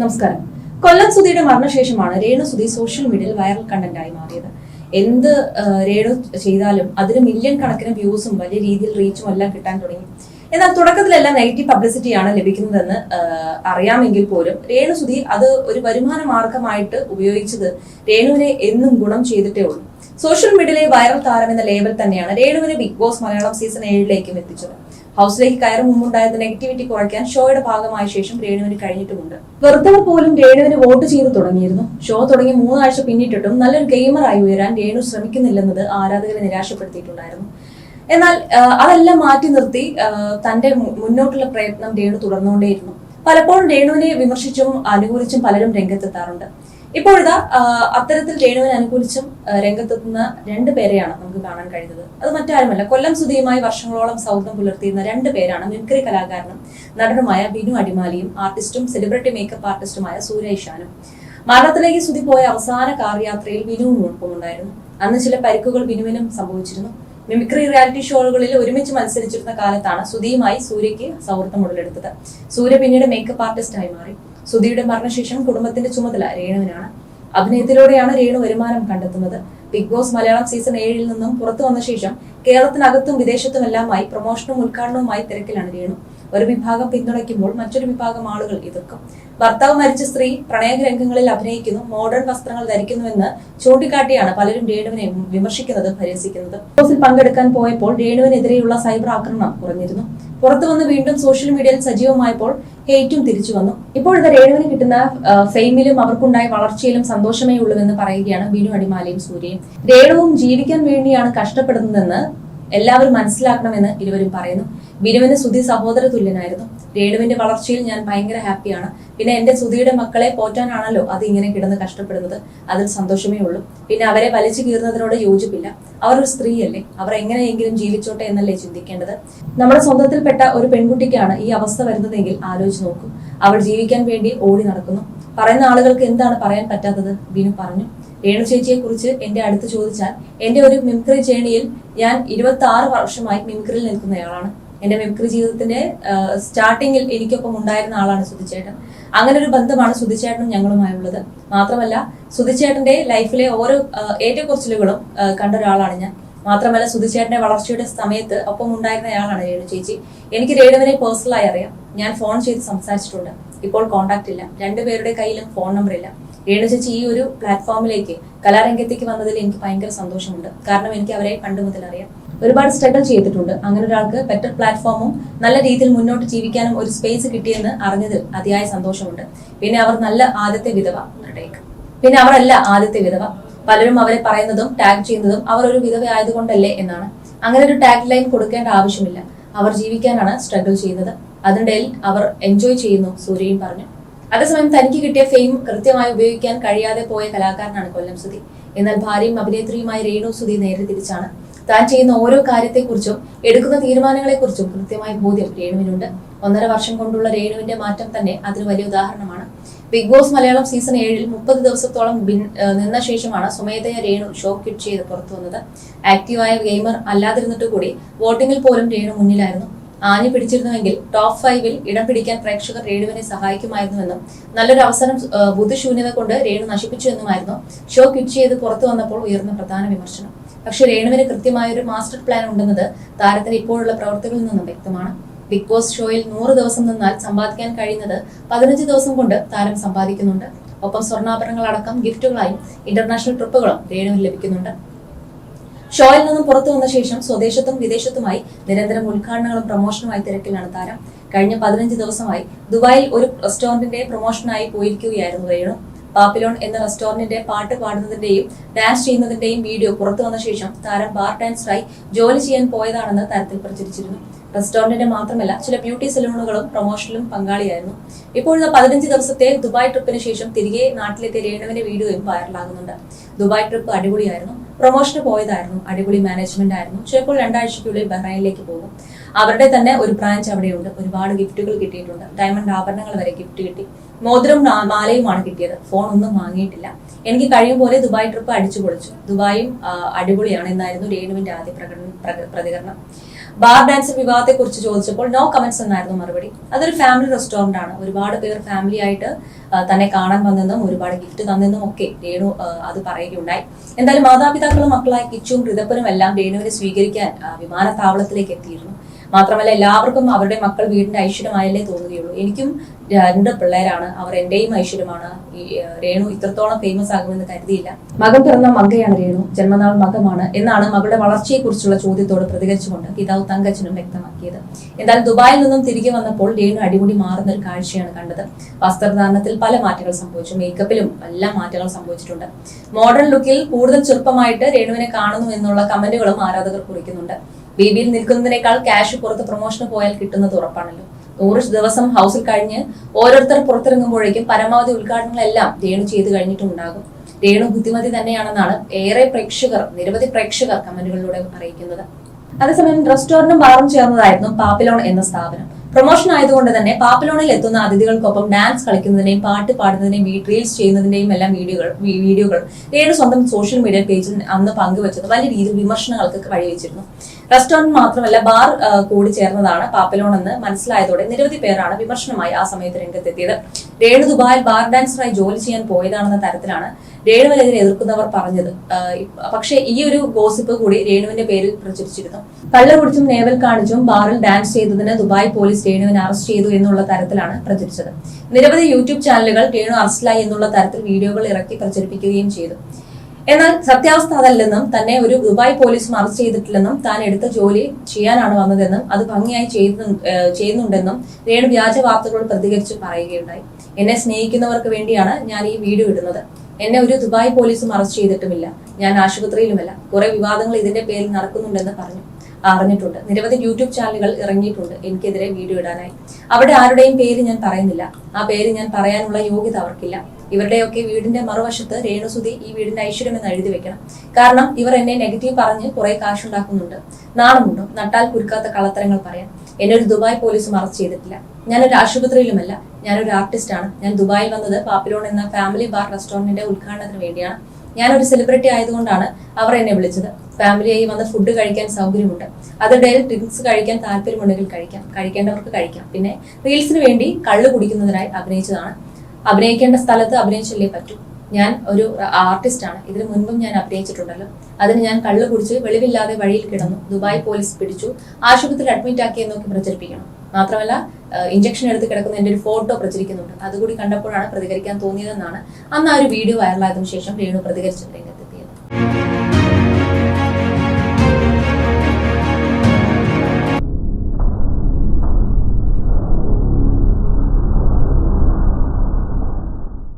നമസ്കാരം. കൊല്ലം സുധിയുടെ മരണശേഷമാണ് രേണു സുധി സോഷ്യൽ മീഡിയയിൽ വൈറൽ കണ്ടന്റായി മാറിയത്. എന്ത് രേണു ചെയ്താലും അതിന് മില്യൺ കണക്കിന് വ്യൂസും വലിയ രീതിയിൽ റീച്ചും എല്ലാം കിട്ടാൻ തുടങ്ങി. എന്നാൽ തുടക്കത്തിലെല്ലാം നെഗറ്റീവ് പബ്ലിസിറ്റിയാണ് ലഭിക്കുന്നതെന്ന് അറിയാമെങ്കിൽ പോലും രേണു സുധി അത് ഒരു വരുമാന മാർഗമായിട്ട് ഉപയോഗിച്ചത് രേണുവിനെ എന്നും ഗുണം ചെയ്തിട്ടേ ഉള്ളൂ. സോഷ്യൽ മീഡിയയിലെ വൈറൽ താരം എന്ന ലേബൽ തന്നെയാണ് രേണുവിനെ ബിഗ് ബോസ് മലയാളം സീസൺ ഏഴിലേക്കും എത്തിച്ചത്. ഹൗസിലേക്ക് കയറും മുമ്പുണ്ടായത് നെഗറ്റിവിറ്റി കുറയ്ക്കാൻ ഷോയുടെ ഭാഗമായ ശേഷം രേണുവിന് കഴിഞ്ഞിട്ടുമുണ്ട്. വെറുത്തവർ പോലും രേണുവിന് വോട്ട് ചെയ്തു തുടങ്ങിയിരുന്നു. ഷോ തുടങ്ങി മൂന്നാഴ്ച പിന്നിട്ടിട്ടും നല്ലൊരു ഗെയിമറായി ഉയരാൻ രേണു ശ്രമിക്കുന്നില്ലെന്നത് ആരാധകരെ നിരാശപ്പെടുത്തിയിട്ടുണ്ടായിരുന്നു. എന്നാൽ അതെല്ലാം മാറ്റി നിർത്തി തന്റെ മുന്നോട്ടുള്ള പ്രയത്നം രേണു തുടർന്നുകൊണ്ടേയിരുന്നു. പലപ്പോഴും രേണുവിനെ വിമർശിച്ചും അനുകൂലിച്ചും പലരും രംഗത്തെത്താറുണ്ട്. ഇപ്പോഴിതാ ആ, അത്തരത്തിൽ രേണുവിനെ അനുകൂലിച്ചും രംഗത്തെത്തുന്ന രണ്ട് പേരെയാണ് നമുക്ക് കാണാൻ കഴിയുന്നത് അത് മറ്റാരുമല്ല കൊല്ലം സുധിയുമായി വർഷങ്ങളോളം സൗഹൃദം പുലർത്തിയിരുന്ന രണ്ട് പേരാണ് മിമിക്രി കലാകാരനും നടനുമായ ബിനു അടിമാലിയും ആർട്ടിസ്റ്റും സെലിബ്രിറ്റി മേക്കപ്പ് ആർട്ടിസ്റ്റുമായ സൂര്യ ഇഷാനും മരണത്തിലേക്ക് സുധി പോയ അവസാന കാർ യാത്രയിൽ ബിനുവും ഒപ്പമുണ്ടായിരുന്നു. അന്ന് ചില പരിക്കുകൾ ബിനുവിനും സംഭവിച്ചിരുന്നു. മിമിക്രി റിയാലിറ്റി ഷോകളിൽ ഒരുമിച്ച് മത്സരിച്ചിരുന്ന കാലത്താണ് സുധിയുമായി സൂര്യയ്ക്ക് സൗഹൃദം ഉടലെടുത്തത്. സൂര്യ പിന്നീട് മേക്കപ്പ് ആർട്ടിസ്റ്റായി മാറി. സുധിയുടെ മരണശേഷം കുടുംബത്തിന്റെ ചുമതല രേണുവിനാണ്. അഭിനയത്തിലൂടെയാണ് രേണു വരുമാനം കണ്ടെത്തുന്നത്. ബിഗ് ബോസ് മലയാളം സീസൺ ഏഴിൽ നിന്നും പുറത്തു വന്ന ശേഷം കേരളത്തിനകത്തും വിദേശത്തുമെല്ലാമായി പ്രൊമോഷനും ഉദ്ഘാടനവുമായി തിരക്കിലാണ് രേണു. ഒരു വിഭാഗം പിന്തുണയ്ക്കുമ്പോൾ മറ്റൊരു വിഭാഗം ആളുകൾ എതിർക്കും. ഭർത്താവ് മരിച്ച സ്ത്രീ പ്രണയരംഗങ്ങളിൽ അഭിനയിക്കുന്നു മോഡേൺ വസ്ത്രങ്ങൾ ധരിക്കുന്നുവെന്ന് ചൂണ്ടിക്കാട്ടിയാണ് പലരും രേണുവിനെ വിമർശിക്കുന്നത് പരിഹസിക്കുന്നത്. ഹൗസിൽ പങ്കെടുക്കാൻ പോയപ്പോൾ രേണുവിനെതിരെയുള്ള സൈബർ ആക്രമണം കുറഞ്ഞിരുന്നു. പുറത്തു വന്ന് വീണ്ടും സോഷ്യൽ മീഡിയയിൽ സജീവമായപ്പോൾ ഹേറ്റും തിരിച്ചു വന്നു. ഇപ്പോഴത്തെ രേണുവിന് കിട്ടുന്ന ഫെയിമിലും അവർക്കുണ്ടായ വളർച്ചയിലും സന്തോഷമേ ഉള്ളൂ എന്ന് പറയുകയാണ് ബിനു അടിമാലയും സൂര്യയും. രേണുവും ജീവിക്കാൻ വേണ്ടിയാണ് കഷ്ടപ്പെടുന്നതെന്ന് എല്ലാവരും മനസ്സിലാക്കണമെന്ന് ഇരുവരും പറയുന്നു. ബിനുവിന് സുധി സഹോദര തുല്യനായിരുന്നു. രേണുവിന്റെ വളർച്ചയിൽ ഞാൻ ഭയങ്കര ഹാപ്പിയാണ്. പിന്നെ എന്റെ സുധിയുടെ മക്കളെ പോറ്റാനാണല്ലോ അത് ഇങ്ങനെ കിടന്ന് കഷ്ടപ്പെടുന്നത്. അതിൽ സന്തോഷമേ ഉള്ളൂ. പിന്നെ അവരെ വലിച്ചു കീറുന്നതിനോട് യോജിപ്പില്ല. അവർ ഒരു സ്ത്രീയല്ലേ. അവർ എങ്ങനെയെങ്കിലും ജീവിച്ചോട്ടെ എന്നല്ലേ ചിന്തിക്കേണ്ടത്? നമ്മുടെ സ്വന്തത്തിൽപ്പെട്ട ഒരു പെൺകുട്ടിക്കാണ് ഈ അവസ്ഥ വരുന്നതെങ്കിൽ ആലോചിച്ച് നോക്കൂ. അവൾ ജീവിക്കാൻ വേണ്ടി ഓടി നടക്കുന്നു. പറയുന്ന ആളുകൾക്ക് എന്താണ് പറയാൻ പറ്റാത്തത്? ബിനു പറഞ്ഞു. രേണു ചേച്ചിയെ കുറിച്ച് എന്റെ അടുത്ത് ചോദിച്ചാൽ എന്റെ ഒരു മിമിക്രി ജേണിയിൽ ഞാൻ ഇരുപത്തി ആറ് വർഷമായി മിമിക്രിയിൽ നിൽക്കുന്നയാളാണ്. എന്റെ മിമിക്രി ജീവിതത്തിന്റെ സ്റ്റാർട്ടിങ്ങിൽ എനിക്കൊപ്പം ഉണ്ടായിരുന്ന ആളാണ് സുധിച്ചേട്ടൻ. അങ്ങനെ ഒരു ബന്ധമാണ് സുധിച്ചേട്ടനും ഞങ്ങളുമായുള്ളത്. മാത്രമല്ല സുധിച്ചേട്ടന്റെ ലൈഫിലെ ഓരോ ഏറ്റക്കുറച്ചിലുകളും കണ്ട ഒരാളാണ് ഞാൻ. മാത്രമല്ല സുധിച്ചേട്ടന്റെ വളർച്ചയുടെ സമയത്ത് ഒപ്പം ഉണ്ടായിരുന്നയാളാണ് രേണു ചേച്ചി എനിക്ക് രേണുവിനെ പേഴ്സണലായി അറിയാം. ഞാൻ ഫോൺ ചെയ്ത് സംസാരിച്ചിട്ടുണ്ട്. ഇപ്പോൾ കോണ്ടാക്ട് ഇല്ല രണ്ടുപേരുടെ കയ്യിലും ഫോൺ നമ്പർ ഇല്ല രേണു ചേച്ചി ഈ ഒരു പ്ലാറ്റ്ഫോമിലേക്ക് കലാരംഗത്തേക്ക് വന്നതിൽ എനിക്ക് ഭയങ്കര സന്തോഷമുണ്ട്. കാരണം എനിക്ക് അവരെ പണ്ട് മുതൽ അറിയാം. ഒരുപാട് സ്ട്രഗിൾ ചെയ്തിട്ടുണ്ട്. അങ്ങനെ ഒരാൾക്ക് ബെറ്റർ പ്ലാറ്റ്ഫോമും നല്ല രീതിയിൽ മുന്നോട്ട് ജീവിക്കാനും ഒരു സ്പേസ് കിട്ടിയെന്ന് അറിഞ്ഞതിൽ അതിയായ സന്തോഷമുണ്ട്. പിന്നെ അവർ നല്ല ആദ്യത്തെ വിധവ പിന്നെ അവരല്ല ആദ്യത്തെ വിധവ. പലരും അവരെ പറയുന്നതും ടാഗ് ചെയ്യുന്നതും അവർ ഒരു വിധവ ആയതുകൊണ്ടല്ലേ എന്നാണ്. അങ്ങനെ ഒരു ടാഗ് ലൈൻ കൊടുക്കേണ്ട ആവശ്യമില്ല. അവർ ജീവിക്കാനാണ് സ്ട്രഗിൾ ചെയ്യുന്നത്. അതിനിടയിൽ അവർ എൻജോയ് ചെയ്യുന്നു സൂര്യയും പറഞ്ഞു. അതേസമയം തനിക്ക് കിട്ടിയ ഫെയിം കൃത്യമായി ഉപയോഗിക്കാൻ കഴിയാതെ പോയ കലാകാരനാണ് കൊല്ലം സുധി. എന്നാൽ ഭാര്യയും അഭിനേത്രിയുമായ രേണു സുധി നേരെ തിരിച്ചാണ്. താൻ ചെയ്യുന്ന ഓരോ കാര്യത്തെക്കുറിച്ചും എടുക്കുന്ന തീരുമാനങ്ങളെക്കുറിച്ചും കൃത്യമായ ബോധ്യം രേണുവിനുണ്ട്. ഒന്നര വർഷം കൊണ്ടുള്ള രേണുവിന്റെ മാറ്റം തന്നെ അതിന് വലിയ ഉദാഹരണമാണ്. ബിഗ് ബോസ് മലയാളം സീസൺ ഏഴിൽ മുപ്പത് ദിവസത്തോളം നിന്ന ശേഷമാണ് സ്വമേധയ രേണു ഷോ കിറ്റ് ചെയ്ത് പുറത്തു വന്നത് ആക്റ്റീവായ ഗെയിമർ അല്ലാതിരുന്നിട്ട് കൂടി വോട്ടിംഗിൽ പോലും രേണു മുന്നിലായിരുന്നു. ആഞ്ഞു പിടിച്ചിരുന്നുവെങ്കിൽ ടോപ്പ് ഫൈവിൽ ഇടം പിടിക്കാൻ പ്രേക്ഷകർ രേണുവിനെ സഹായിക്കുമായിരുന്നുവെന്നും നല്ലൊരു അവസരം ബുദ്ധിശൂന്യത കൊണ്ട് രേണു നശിപ്പിച്ചു എന്നുമായിരുന്നു ഷോ കിറ്റ് ചെയ്ത് പുറത്തു വന്നപ്പോൾ ഉയർന്ന പ്രധാന വിമർശനം. പക്ഷെ രേണുവിന് കൃത്യമായ ഒരു മാസ്റ്റർ പ്ലാൻ ഉണ്ടെന്നത് താരത്തിന് ഇപ്പോഴുള്ള പ്രവർത്തികളിൽ നിന്നും വ്യക്തമാണ്. ബിഗ് ബോസ് ഷോയിൽ നൂറ് ദിവസം നിന്നാൽ സമ്പാദിക്കാൻ കഴിയുന്നത് പതിനഞ്ച് ദിവസം കൊണ്ട് താരം സമ്പാദിക്കുന്നുണ്ട്. ഒപ്പം സ്വർണാഭരണങ്ങളടക്കം ഗിഫ്റ്റുകളായും ഇന്റർനാഷണൽ ട്രിപ്പുകളും രേണുവിന് ലഭിക്കുന്നുണ്ട്. ഷോയിൽ നിന്നും പുറത്തു വന്ന ശേഷം സ്വദേശത്തും വിദേശത്തുമായി നിരന്തരം ഉദ്ഘാടനങ്ങളും പ്രൊമോഷനുമായി തിരക്കിലാണ് താരം. കഴിഞ്ഞ പതിനഞ്ച് ദിവസമായി ദുബായിൽ ഒരു റെസ്റ്റോറന്റിന്റെ പ്രൊമോഷനായി പോയിരിക്കുകയായിരുന്നു രേണു. പാപ്പിലോൺ എന്ന റെസ്റ്റോറന്റിന്റെ പാട്ട് പാടുന്നതിന്റെയും ഡാൻസ് ചെയ്യുന്നതിന്റെയും വീഡിയോ പുറത്തു വന്ന ശേഷം താരം ബാർ ഡാൻസറായി ജോലി ചെയ്യാൻ പോയതാണെന്ന് തരത്തിൽ പ്രചരിച്ചിരുന്നു. റെസ്റ്റോറന്റിന്റെ മാത്രമല്ല ചില ബ്യൂട്ടി സലൂണുകളും പ്രൊമോഷനിലും പങ്കാളിയായിരുന്നു. ഇപ്പോഴത്തെ പതിനഞ്ച് ദിവസത്തെ ദുബായ് ട്രിപ്പിന് ശേഷം തിരികെ നാട്ടിലെത്തിയ രേണുവിന്റെ വീഡിയോയും വൈറലാകുന്നുണ്ട്. ദുബായ് ട്രിപ്പ് അടിപൊളിയായിരുന്നു. പ്രൊമോഷന് പോയതായിരുന്നു അടിപൊളി മാനേജ്മെന്റ് ആയിരുന്നു. ചിലപ്പോൾ രണ്ടാഴ്ചയ്ക്കുള്ളിൽ ബഹ്റൈനിലേക്ക് പോകും. അവരുടെ തന്നെ ഒരു ബ്രാഞ്ച് അവിടെയുണ്ട്. ഒരുപാട് ഗിഫ്റ്റുകൾ കിട്ടിയിട്ടുണ്ട്. ഡയമണ്ട് ആഭരണങ്ങൾ വരെ ഗിഫ്റ്റ് കിട്ടി. മോതിരം മാലയുമാണ് കിട്ടിയത്. ഫോൺ ഒന്നും വാങ്ങിയിട്ടില്ല. എനിക്ക് കഴിയും പോലെ ദുബായ് ട്രിപ്പ് അടിച്ചു പൊളിച്ചു. ദുബായും അടിപൊളിയാണ്. എന്നായിരുന്നു രേണുവിന്റെ ആദ്യ പ്രകടനം പ്രതികരണം. ബാർ ഡാൻസ് വിവാദത്തെ കുറിച്ച് ചോദിച്ചപ്പോൾ നോ കമന്റ്സ് എന്നായിരുന്നു മറുപടി. അതൊരു ഫാമിലി റെസ്റ്റോറന്റ് ആണ്. ഒരുപാട് പേർ ഫാമിലി ആയിട്ട് തന്നെ കാണാൻ വന്നെന്നും ഒരുപാട് ഗിഫ്റ്റ് തന്നെന്നും ഒക്കെ രേണു അത് പറയുകയുണ്ടായി. എന്തായാലും മാതാപിതാക്കളും മക്കളായ കിച്ചും ഋതപ്പനും എല്ലാം രേണുവിനെ സ്വീകരിക്കാൻ വിമാനത്താവളത്തിലേക്ക് എത്തിയിരുന്നു. മാത്രമല്ല എല്ലാവർക്കും അവരുടെ മക്കൾ വീടിന്റെ ഐശ്വര്യമായല്ലേ തോന്നുകയുള്ളൂ. എനിക്കും രണ്ട് പിള്ളേരാണ്. അവർ എന്റെയും ഐശ്വര്യമാണ്. ഈ രേണു ഇത്രത്തോളം ഫേമസ് ആകുമെന്ന് കരുതിയില്ല. മകൻ പിറന്ന മങ്കയാണ് രേണു. ജന്മനാൾ മകമാണ് എന്നാണ് മകളുടെ വളർച്ചയെക്കുറിച്ചുള്ള ചോദ്യത്തോട് പ്രതികരിച്ചുകൊണ്ട് പിതാവ് തങ്കച്ചനും വ്യക്തമാക്കിയത്. എന്നാൽ ദുബായിൽ നിന്നും തിരികെ വന്നപ്പോൾ രേണു അടിമുടി മാറുന്ന ഒരു കാഴ്ചയാണ് കണ്ടത്. വസ്ത്രധാരണത്തിൽ പല മാറ്റങ്ങൾ സംഭവിച്ചു. മേക്കപ്പിലും എല്ലാ മാറ്റങ്ങൾ സംഭവിച്ചിട്ടുണ്ട്. മോഡേൺ ലുക്കിൽ കൂടുതൽ ചെറുപ്പമായിട്ട് രേണുവിനെ കാണുന്നു എന്നുള്ള കമന്റുകളും ആരാധകർ കുറിക്കുന്നുണ്ട്. ബേബിയിൽ നിൽക്കുന്നതിനേക്കാൾ ക്യാഷ് പുറത്ത് പ്രൊമോഷന് പോയാൽ കിട്ടുന്നത് ഉറപ്പാണല്ലോ. നൂറ് ദിവസം ഹൗസിൽ കഴിഞ്ഞ് ഓരോരുത്തർ പുറത്തിറങ്ങുമ്പോഴേക്കും പരമാവധി ഉദ്ഘാടനങ്ങളെല്ലാം രേണു ചെയ്ത് കഴിഞ്ഞിട്ടുണ്ടാകും. രേണു ബുദ്ധിമതി തന്നെയാണെന്നാണ് ഏറെ പ്രേക്ഷകർ നിരവധി പ്രേക്ഷകർ കമന്റുകളിലൂടെ അറിയിക്കുന്നത്. അതേസമയം റെസ്റ്റോറന്റും ബാറും ചേർന്നതായിരുന്നു പാപ്പിലോൺ എന്ന സ്ഥാപനം. പ്രൊമോഷൻ ആയതുകൊണ്ട് തന്നെ പാപ്പിലോണിൽ എത്തുന്ന അതിഥികൾക്കൊപ്പം ഡാൻസ് കളിക്കുന്നതിനെയും പാട്ട് പാടുന്നതിനെയും റീൽസ് ചെയ്യുന്നതിന്റെയും എല്ലാം വീഡിയോകൾ വീഡിയോകൾ രേണു സ്വന്തം സോഷ്യൽ മീഡിയ പേജിൽ അന്ന് പങ്കുവച്ചത് വലിയ രീതിയിൽ വിമർശനങ്ങൾക്ക് വഴിവെച്ചിരുന്നു. റെസ്റ്റോറന്റ് മാത്രമല്ല ബാർ കൂടി ചേർന്നതാണ് പാപ്പലോൺ എന്ന് മനസ്സിലായതോടെ നിരവധി പേരാണ് വിമർശനമായി ആ സമയത്ത് രംഗത്തെത്തിയത്. രേണു ദുബായിൽ ബാർ ഡാൻസറായി ജോലി ചെയ്യാൻ പോയതാണെന്ന തരത്തിലാണ് രേണുവിനെതിരെ എതിർക്കുന്നവർ പറഞ്ഞത്. പക്ഷേ ഈ ഒരു ഗോസിപ്പ് കൂടി രേണുവിന്റെ പേരിൽ പ്രചരിച്ചിരുന്നു. കള്ള കുടിച്ചും നേവൽ കാണിച്ചും ബാറിൽ ഡാൻസ് ചെയ്തതിന് ദുബായ് പോലീസ് രേണുവിനെ അറസ്റ്റ് ചെയ്തു എന്നുള്ള തരത്തിലാണ് പ്രചരിച്ചത്. നിരവധി യൂട്യൂബ് ചാനലുകൾ രേണു അറസ്റ്റിലായി എന്നുള്ള തരത്തിൽ വീഡിയോകൾ ഇറക്കി പ്രചരിപ്പിക്കുകയും ചെയ്തു. എന്നാൽ സത്യാവസ്ഥ അതല്ലെന്നും തന്നെ ഒരു ദുബായ് പോലീസും അറസ്റ്റ് ചെയ്തിട്ടില്ലെന്നും താൻ എടുത്ത ജോലി ചെയ്യാനാണ് വന്നതെന്നും അത് ഭംഗിയായി ചെയ്യുന്നുണ്ടെന്നും രേണു വ്യാജ വാർത്തകളോട് പ്രതികരിച്ച് പറയുകയുണ്ടായി. എന്നെ സ്നേഹിക്കുന്നവർക്ക് വേണ്ടിയാണ് ഞാൻ ഈ വീഡിയോ ഇടുന്നത്. എന്നെ ഒരു ദുബായ് പോലീസും അറസ്റ്റ് ചെയ്തിട്ടുമില്ല. ഞാൻ ആശുപത്രിയിലുമല്ല. കുറെ വിവാദങ്ങൾ ഇതിന്റെ പേരിൽ നടക്കുന്നുണ്ടെന്ന് പറഞ്ഞു. അറിഞ്ഞിട്ടുണ്ട്. നിരവധി യൂട്യൂബ് ചാനലുകൾ ഇറങ്ങിയിട്ടുണ്ട് എനിക്കെതിരെ വീഡിയോ ഇടാനായി. അവിടെ ആരുടെയും പേര് ഞാൻ പറയുന്നില്ല. ആ പേര് ഞാൻ പറയാനുള്ള യോഗ്യത അവർക്കില്ല. ഇവരുടെയൊക്കെ വീടിന്റെ മറുവശത്ത് രേണുസുതി ഈ വീടിന്റെ ഐശ്വര്യം എന്ന് എഴുതി വെക്കണം. കാരണം ഇവർ എന്നെ നെഗറ്റീവ് പറഞ്ഞ് കുറെ കാശുണ്ടാക്കുന്നുണ്ട്. നാണമുണ്ടോ? നട്ടാൽ കുരുക്കാത്ത കളത്തരങ്ങൾ പറയാം. എന്നെ ഒരു ദുബായ് പോലീസും അറസ്റ്റ് ചെയ്തിട്ടില്ല. ഞാനൊരു ആശുപത്രിയിലുമല്ല. ഞാനൊരു ആർട്ടിസ്റ്റാണ് ഞാൻ ദുബായിൽ വന്നത് പാപ്പിലോൺ എന്ന ഫാമിലി ബാർ റെസ്റ്റോറന്റിന്റെ ഉദ്ഘാടനത്തിന് വേണ്ടിയാണ്. ഞാനൊരു സെലിബ്രിറ്റി ആയതുകൊണ്ടാണ് അവർ എന്നെ വിളിച്ചത്. ഫാമിലിയായി വന്ന് ഫുഡ് കഴിക്കാൻ സൗകര്യമുണ്ട്. അതിന്റെ ഡ്രിങ്ക്സ് കഴിക്കാൻ താല്പര്യമുണ്ടെങ്കിൽ കഴിക്കാം. കഴിക്കേണ്ടവർക്ക് കഴിക്കാം. പിന്നെ റീൽസിന് വേണ്ടി കള്ളു കുടിക്കുന്നതിനായി അഭിനയിച്ചതാണ്. അഭിനയിക്കേണ്ട സ്ഥലത്ത് അഭിനയിച്ചല്ലേ പറ്റൂ. ഞാൻ ഒരു ആർട്ടിസ്റ്റാണ് ഇതിനു മുൻപും ഞാൻ അഭിനയിച്ചിട്ടുണ്ടല്ലോ. അതിന് ഞാൻ കള്ളു കുടിച്ച് വെളിവില്ലാതെ വഴിയിൽ കിടന്നു. ദുബായ് പോലീസ് പിടിച്ചു. ആശുപത്രിയിൽ അഡ്മിറ്റ് ആക്കി നോക്കി പ്രചരിപ്പിക്കണം. മാത്രമല്ല ഇഞ്ചക്ഷൻ എടുത്ത് കിടക്കുന്ന എന്റെ ഒരു ഫോട്ടോ പ്രചരിക്കുന്നുണ്ട്. അതുകൂടി കണ്ടപ്പോഴാണ് പ്രതികരിക്കാൻ തോന്നിയതെന്നാണ്. അന്ന് ആ ഒരു വീഡിയോ വൈറലായതിനു ശേഷം രേണു പ്രതികരിച്ചത്